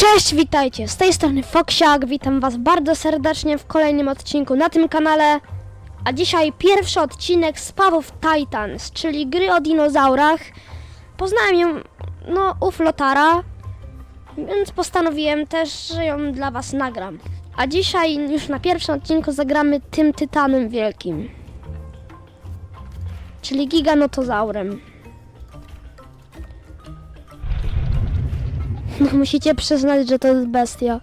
Cześć, witajcie! Z tej strony Foksiak, witam was bardzo serdecznie w kolejnym odcinku na tym kanale. A dzisiaj pierwszy odcinek z Pawów Titans, czyli gry o dinozaurach. Poznałem ją, no, u Flotara, więc postanowiłem też, że ją dla was nagram. A dzisiaj już na pierwszym odcinku zagramy tym tytanem wielkim. Czyli giganotozaurem. Musicie przyznać, że to jest bestia.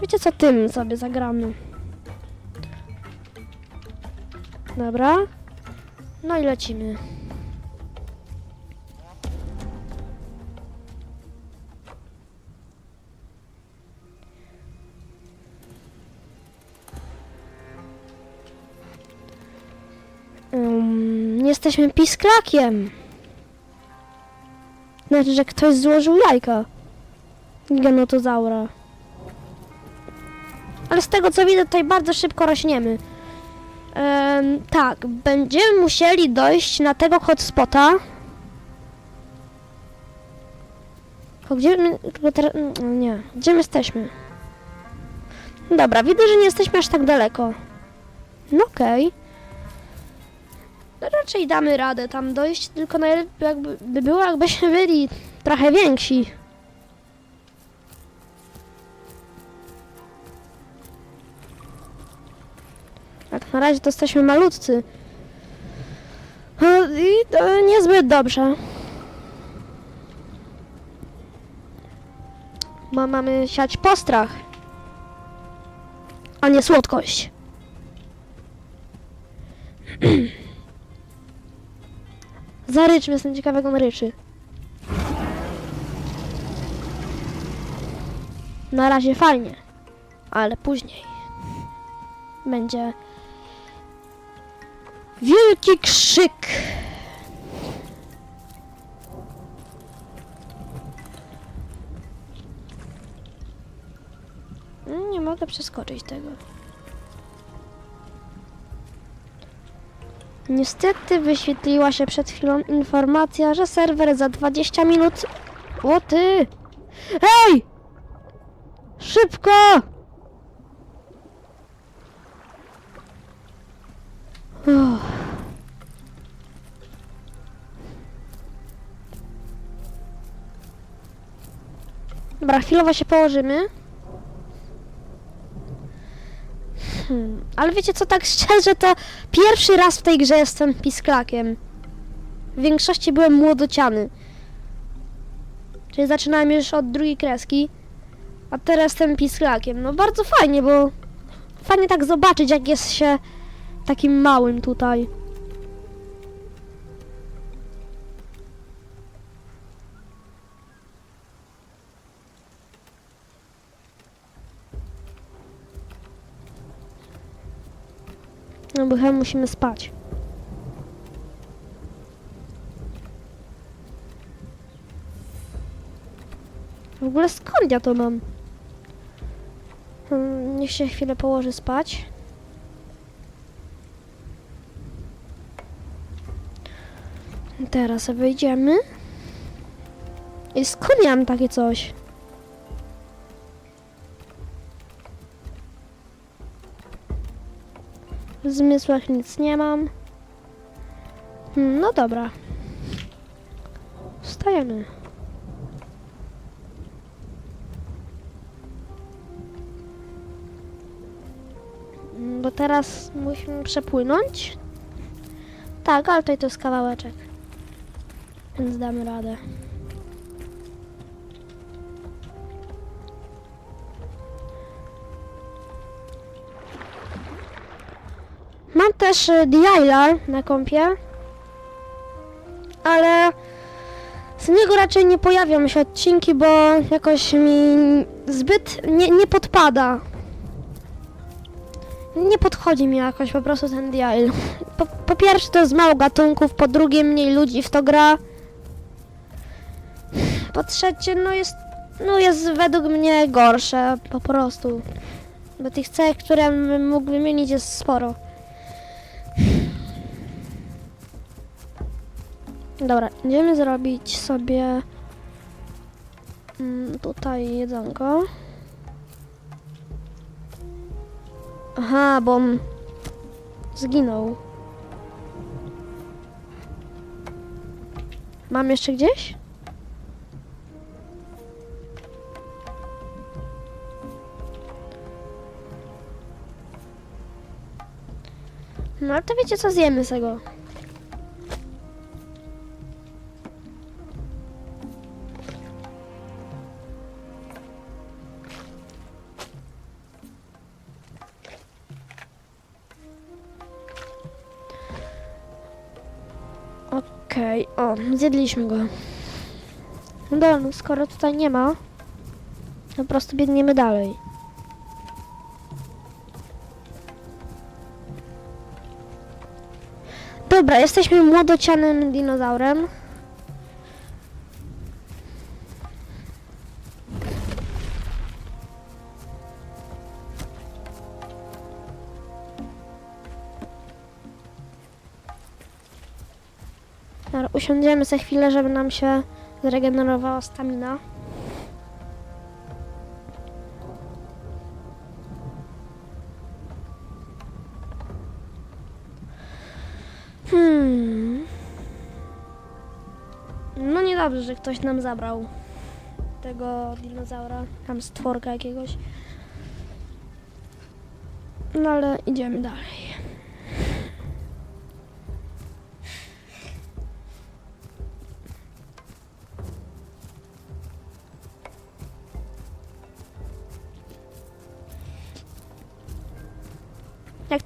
Wiecie co, tym sobie zagramy. Dobra. No i lecimy. Jesteśmy pisklakiem. Znaczy, że ktoś złożył jajka. Giganotozaura. Ale z tego co widzę, tutaj bardzo szybko rośniemy. Em, tak, będziemy musieli dojść na tego hotspota. Gdzie my, teraz, mm, nie, gdzie my jesteśmy? Dobra, widzę, że nie jesteśmy aż tak daleko. No okej. No raczej damy radę tam dojść, tylko najlepiej jakby by było, jakbyśmy byli trochę więksi. Tak, na razie to jesteśmy malutcy. No I to niezbyt dobrze. Bo mamy siać postrach, a nie słodkość. Zaryczmy, jestem ciekawa jak on ryczy. Na razie fajnie, ale później będzie wielki krzyk. Nie mogę przeskoczyć tego. Niestety wyświetliła się przed chwilą informacja, że serwer za 20 minut... O ty! Hej! Szybko! Uff. Dobra, chwilowo się położymy. Hmm, ale wiecie co, tak szczerze, to pierwszy raz w tej grze jestem pisklakiem. W większości byłem młodociany. Czyli zaczynałem już od drugiej kreski. A teraz jestem pisklakiem. No bardzo fajnie, bo fajnie tak zobaczyć, jak jest się takim małym tutaj. Bo chyba musimy spać. W ogóle skąd ja to mam? Hmm, Niech się chwilę położy spać. Teraz wyjdziemy. I skąd ja mam takie coś? W zmysłach nic nie mam. Hmm, No dobra. Wstajemy. Mm, Bo teraz musimy przepłynąć. Tak, ale tutaj to jest kawałeczek. Więc damy radę. Też y, DIL-a na kompie, ale z niego raczej nie pojawią się odcinki, bo jakoś mi zbyt nie, nie podpada. Nie podchodzi mi jakoś po prostu ten DIL. Po, po pierwsze to jest mało gatunków, po drugie mniej ludzi w to gra. Po trzecie no jest, no jest według mnie gorsze po prostu. Bo tych cech, które mógł wymienić jest sporo. Dobra, idziemy zrobić sobie mm, tutaj jedzonko. Aha, bo zginął. Mam jeszcze gdzieś? No ale to wiecie co, zjemy z tego. Okej, o, zjedliśmy go. No dobra, no skoro tutaj nie ma, po prostu biegniemy dalej. Dobra, jesteśmy młodocianym dinozaurem. Usiądziemy za chwilę, żeby nam się zregenerowała stamina. Hmm. No niedobrze, że ktoś nam zabrał tego dinozaura, tam stworka jakiegoś. No ale idziemy dalej.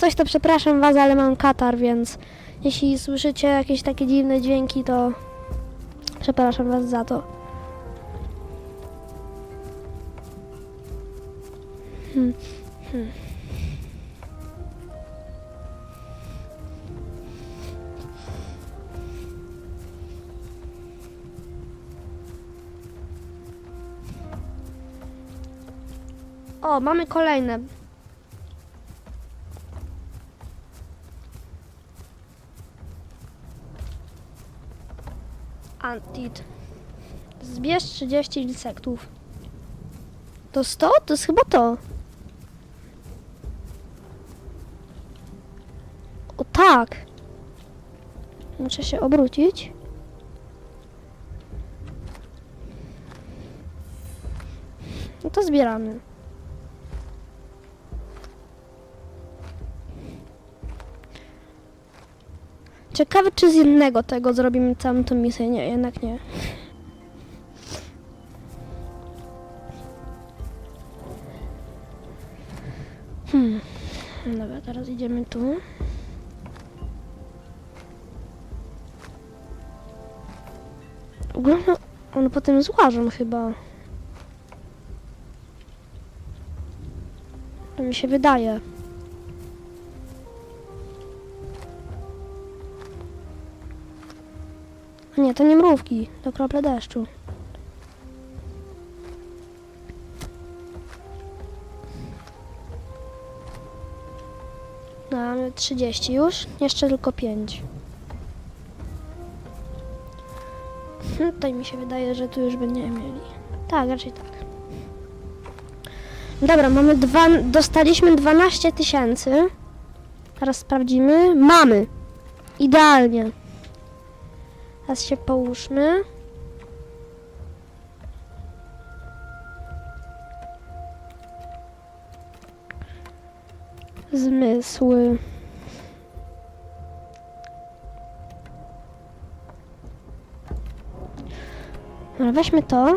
Coś, to przepraszam was, ale mam katar, więc jeśli słyszycie jakieś takie dziwne dźwięki, to przepraszam was za to. Hmm. Hmm. O, mamy kolejne. Antit. Zbierz 30 insektów. To 100? To jest chyba to. O tak. Muszę się obrócić. No to zbieramy. Ciekawe, czy z jednego tego zrobimy całą tą misję. Nie, jednak nie. Hmm. Dobra, teraz idziemy tu. W one potem złażą chyba. To mi się wydaje. Nie, to nie mrówki, to krople deszczu. No, mamy 30 już, jeszcze tylko 5. Tutaj mi się wydaje, że tu już będziemy mieli. Tak, raczej tak. Dobra, mamy dwa, dostaliśmy 12 tysięcy. Teraz sprawdzimy. Mamy. Idealnie. Teraz się połóżmy. Zmysły. Dobra, weźmy to.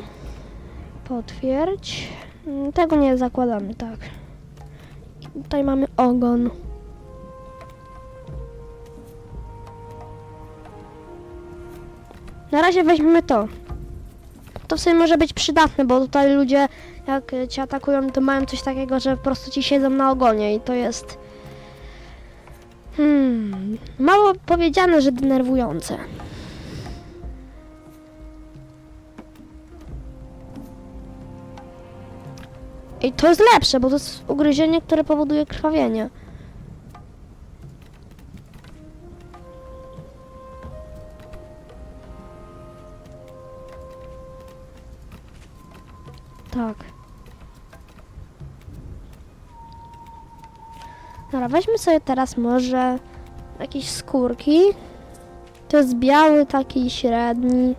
Potwierdź. Tego nie zakładamy, tak. Tutaj mamy ogon. Na razie weźmiemy to. To w może być przydatne, bo tutaj ludzie jak cię atakują, to mają coś takiego, że po prostu ci siedzą na ogonie i to jest... Hmm... Mało powiedziane, że denerwujące. I to jest lepsze, bo to jest ugryzienie, które powoduje krwawienie. Weźmy sobie teraz może jakieś skórki. To jest biały, taki średni.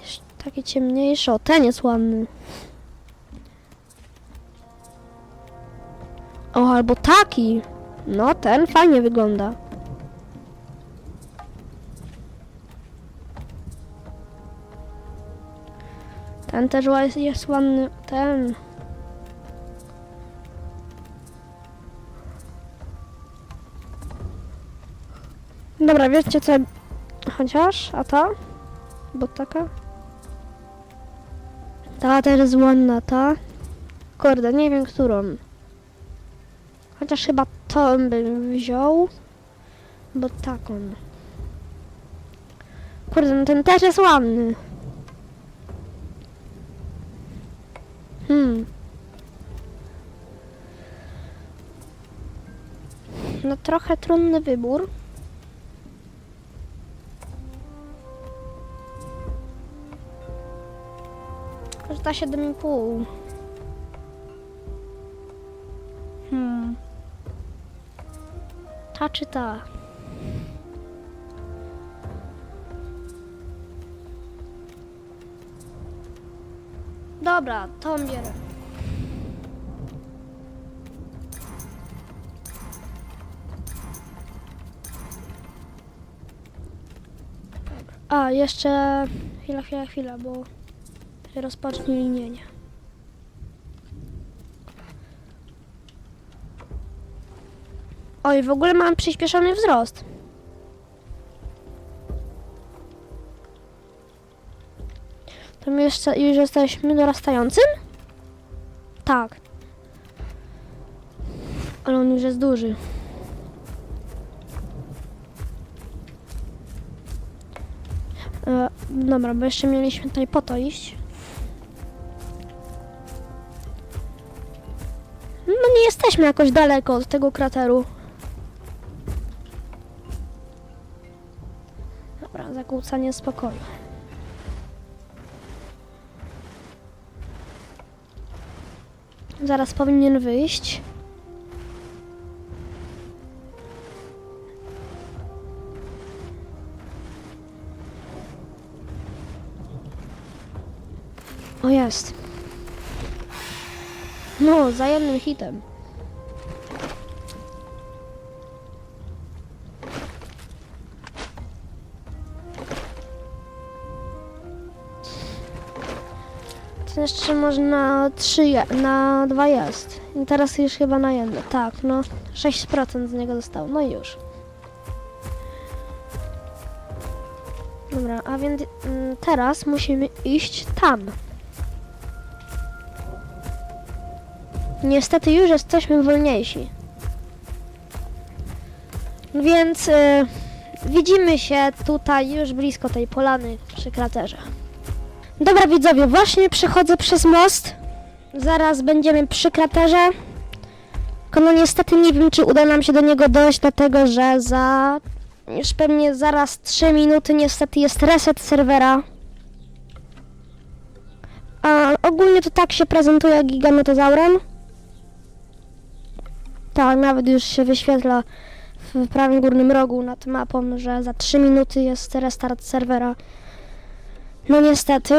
Jeszcze Taki ciemniejszy. O, ten jest ładny. O, albo taki. No, ten fajnie wygląda. Ten też jest ładny. Ten. Dobra, wiecie co? Chociaż, a ta? Bo taka? Ta jest ładna, ta. Kurde, nie wiem którą. Chociaż chyba to bym wziął. Bo taką. Kurde, no ten też jest ładny. Hmm. No trochę trudny wybór. Koszta 7,5. Hmm. Ta czy ta? Dobra, tą bierę. A, jeszcze chwila, chwila, chwila, bo się rozpocznie linienie. Oj, w ogóle mam przyspieszony wzrost. To my jeszcze, już jesteśmy dorastającym? Tak. Ale on już jest duży. E, dobra, bo jeszcze mieliśmy tutaj po to iść. Jesteśmy jakoś daleko od tego krateru. Dobra, zakłócanie spokoju. Zaraz powinien wyjść. O jest. No, za jednym hitem. Jeszcze można trzy, je- na dwa jest. I teraz już chyba na jedno. Tak, no 6% z niego zostało. No i już. Dobra, a więc mm, teraz musimy iść tam. Niestety już jesteśmy wolniejsi. Więc y, widzimy się tutaj już blisko tej polany przy kraterze. Dobra widzowie, właśnie przechodzę przez most. Zaraz będziemy przy kraterze. Tylko no niestety nie wiem, czy uda nam się do niego dojść, dlatego że za już pewnie zaraz 3 minuty niestety jest reset serwera. A ogólnie to tak się prezentuje giganotozaurem. Tak, nawet już się wyświetla w prawym górnym rogu nad mapą, że za 3 minuty jest restart serwera. No niestety.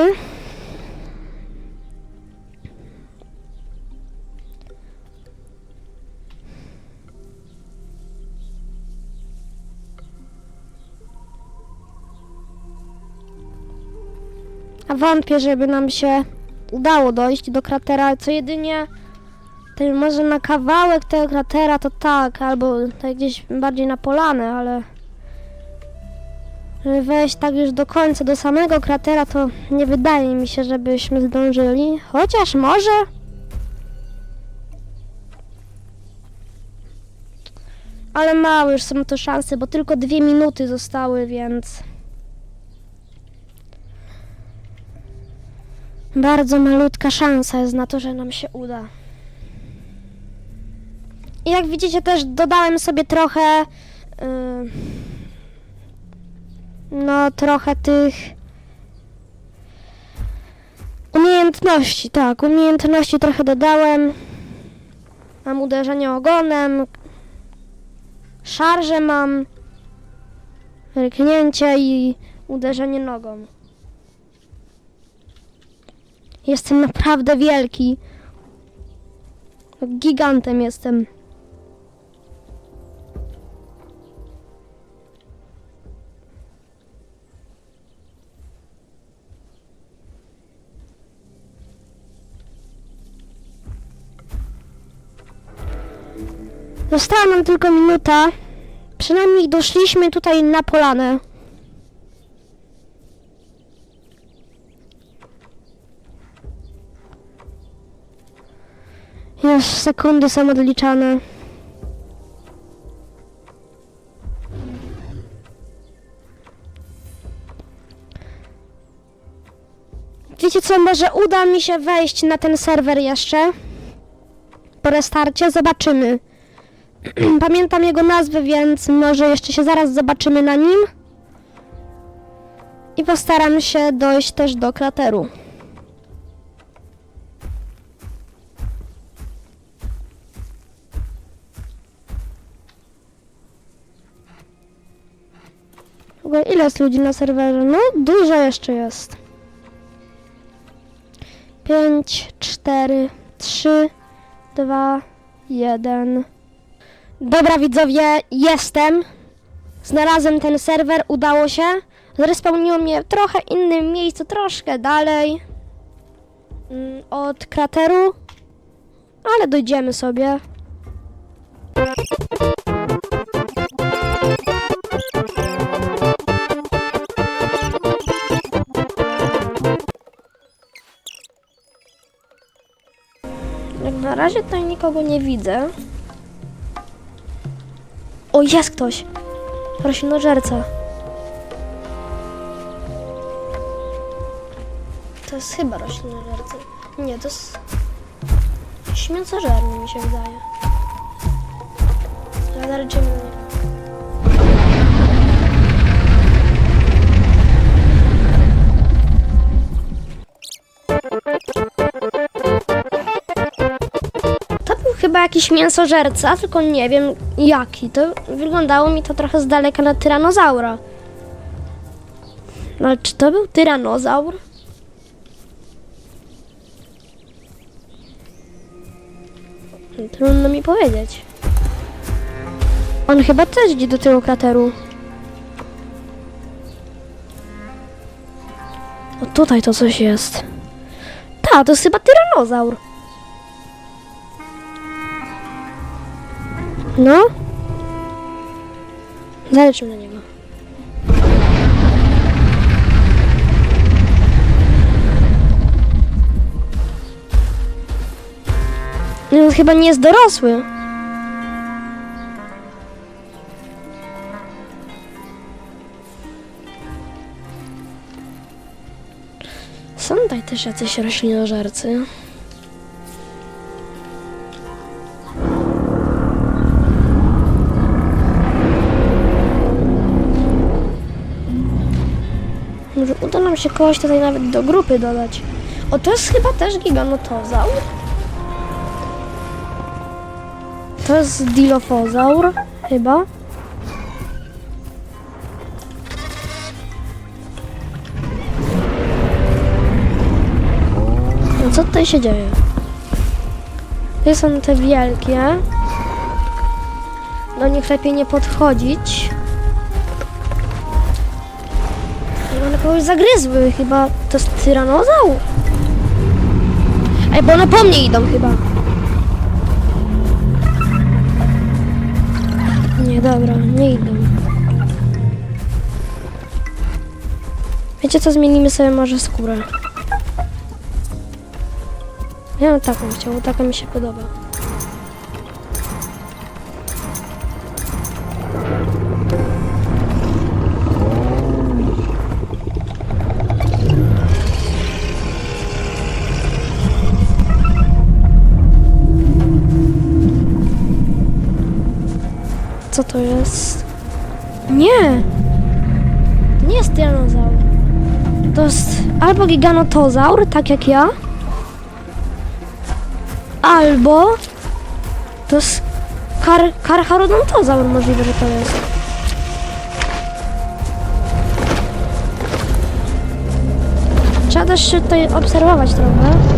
A wątpię, żeby nam się udało dojść do kratera, co jedynie może na kawałek tego kratera to tak, albo tak gdzieś bardziej na polanę, ale wejść tak już do końca, do samego kratera, to nie wydaje mi się, żebyśmy zdążyli. Chociaż może. Ale małe już są to szanse, bo tylko dwie minuty zostały, więc... Bardzo malutka szansa jest na to, że nam się uda. I jak widzicie też dodałem sobie trochę... Yy, no trochę tych Umiejętności, tak, umiejętności trochę dodałem. Mam uderzenie ogonem. Szarże mam. Ryknięcie i uderzenie nogą. Jestem naprawdę wielki. Gigantem jestem. Została nam tylko minuta. Przynajmniej doszliśmy tutaj na polanę. Już sekundy są odliczane. Wiecie co, może uda mi się wejść na ten serwer jeszcze? Po restarcie zobaczymy. Pamiętam jego nazwę, więc może jeszcze się zaraz zobaczymy na nim. I postaram się dojść też do krateru. Ile jest ludzi na serwerze? No, dużo jeszcze jest. 5, 4, 3, 2, 1. Dobra widzowie, jestem. Znalazłem ten serwer, udało się. Zrespawniło mnie w trochę innym miejscu, troszkę dalej mm, od krateru, ale dojdziemy sobie. Jak na razie tutaj nikogo nie widzę. O, jest ktoś! Roślinożerca. To jest chyba roślinożerca. Nie, to jest... jakiś mięsożerny mi się wydaje. Ale chyba jakiś mięsożerca, tylko nie wiem jaki. To wyglądało mi to trochę z daleka na tyranozaura. No ale czy to był tyranozaur? Trudno mi powiedzieć. On chyba też idzie do tego krateru. O tutaj to coś jest. Ta, to jest chyba tyranozaur. No. Zaleczymy na niego. No, chyba nie jest dorosły. Są tutaj też jacyś roślinożercy. Nam się kogoś tutaj nawet do grupy dodać. O, to jest chyba też giganotozaur. To jest dilofozaur, chyba. No co tutaj się dzieje? To są te wielkie. Do nich lepiej nie podchodzić. One kogoś zagryzły chyba. To jest tyranozaur? Ej, bo one po mnie idą chyba. Nie, dobra, nie idą. Wiecie co, zmienimy sobie może skórę. Ja bym taką chciał, taka mi się podoba. Co to jest? Nie! To nie jest tyranozaur. To jest albo giganotozaur, tak jak ja, albo to jest kar, karcharodontozaur, możliwe, że to jest. Trzeba też się tutaj obserwować trochę.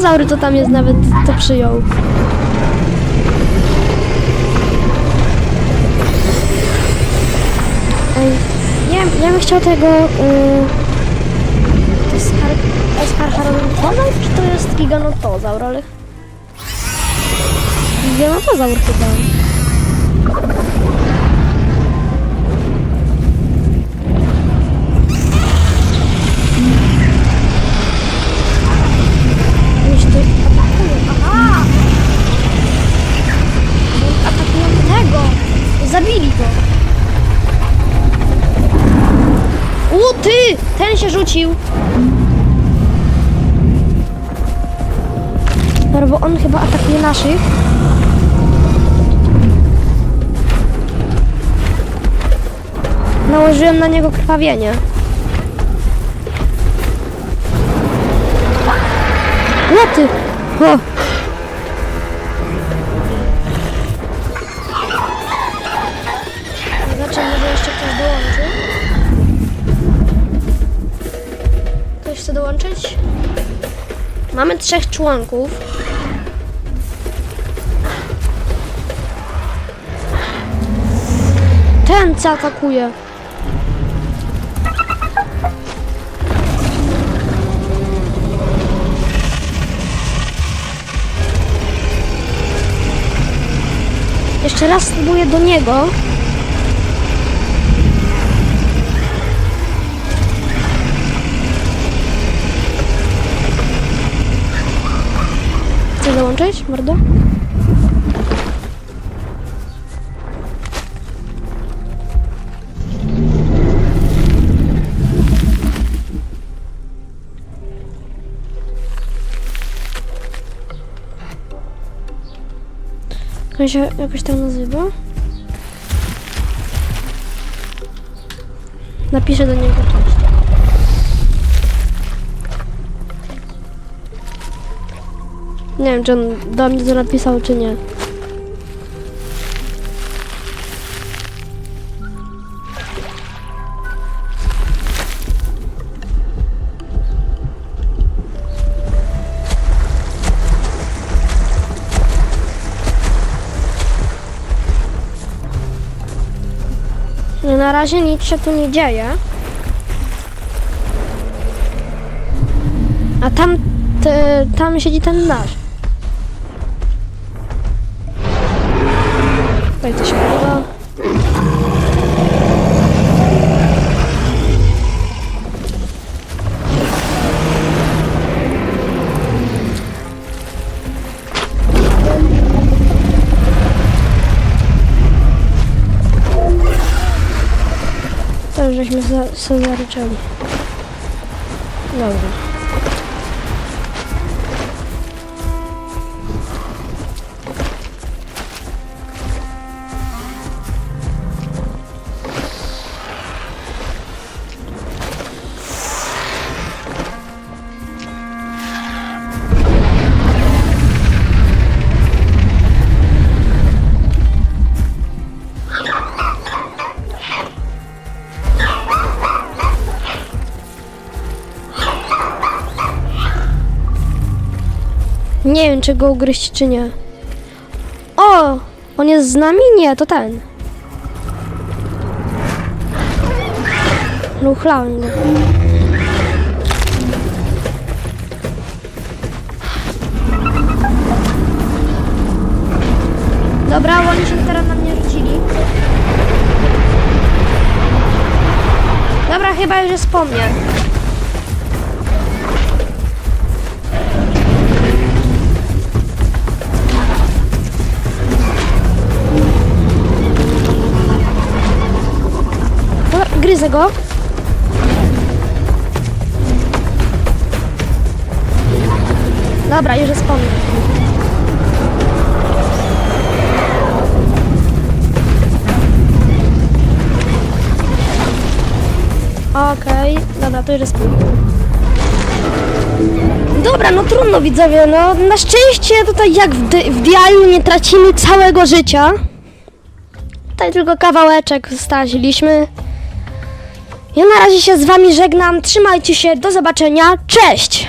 Tyranozaur, to tam jest, nawet to przyjął. Ej, nie ja bym chciał tego... Yy, to jest kar... To jest karcharodontozaur, czy to jest giganotozaur, ale... Giganotozaur chyba. Rzucił. Dobra, bo on chyba atakuje naszych. Nałożyłem na niego krwawienie. Łoty! O! Dołączyć? Mamy trzech członków. Ten co atakuje. Jeszcze raz spróbuję do niego. Chcesz dołączyć, mordo? On się jakoś tam nazywa? Napiszę do niego Nie wiem, czy on do mnie to napisał, czy nie. No, na razie nic się tu nie dzieje. A tam, te, tam siedzi ten nasz. Tutaj to się uda. Żeśmy sobie zaryczyli. Dobra. Nie wiem, czy go ugryźć, czy nie. O! On jest z nami? Nie, to ten. Luchlałem go. Dobra, gryzę go. Dobra, już jest po mnie. Okej, dobra, to już jest po mnie. Dobra, no trudno widzowie, no na szczęście tutaj jak w, w DI nie tracimy całego życia. Tutaj tylko kawałeczek straciliśmy. Ja na razie się z wami żegnam, trzymajcie się, do zobaczenia, cześć!